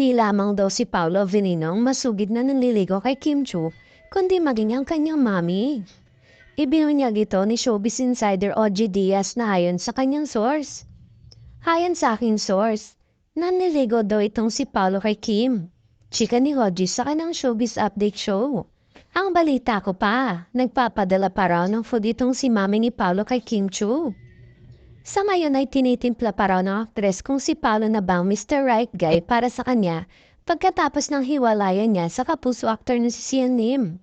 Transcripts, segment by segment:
Hindi lamang daw si Paolo Venino masugid na nanliligaw kay Kim Chu, kundi maging ang kanyang mami. Ibinunyag ito ni Showbiz Insider OG Diaz na ayon sa kanyang source. Hayan sa aking source, nanliligaw daw itong si Paolo kay Kim. Chika ni Hodgie sa kanang Showbiz Update Show. Ang balita ko pa, nagpapadala pa raw ng food itong si mami ni Paolo kay Kim Chu. Sa ngayon ay tinitimpla pa raw ng aktres kung si Paolo na bang Mr. Right Guy para sa kanya pagkatapos ng hiwalayan niya sa kapuso actor na si Sian Lim.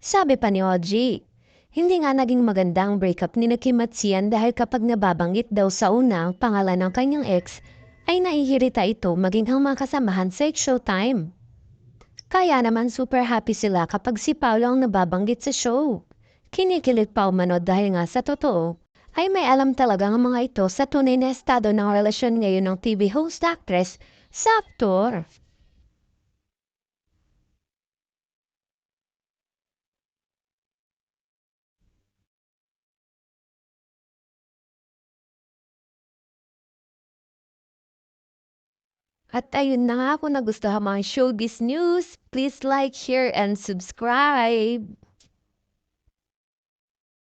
Sabi pa ni Oji, hindi nga naging magandang breakup ni na Kim at Sian dahil kapag nababanggit daw sa una ang pangalan ng kanyang ex, ay naihirita ito maging ang mga kasamahan sa showtime. Kaya naman super happy sila kapag si Paolo ang nababanggit sa show. Kinikilig pa umano dahil nga sa totoo, ay may alam talaga ang mga ito sa tunay na estado ng relasyon ngayon ng TV host actress sa aktor. At ayun na nga kung nagustuhan mga showbiz news, please like, share, and subscribe.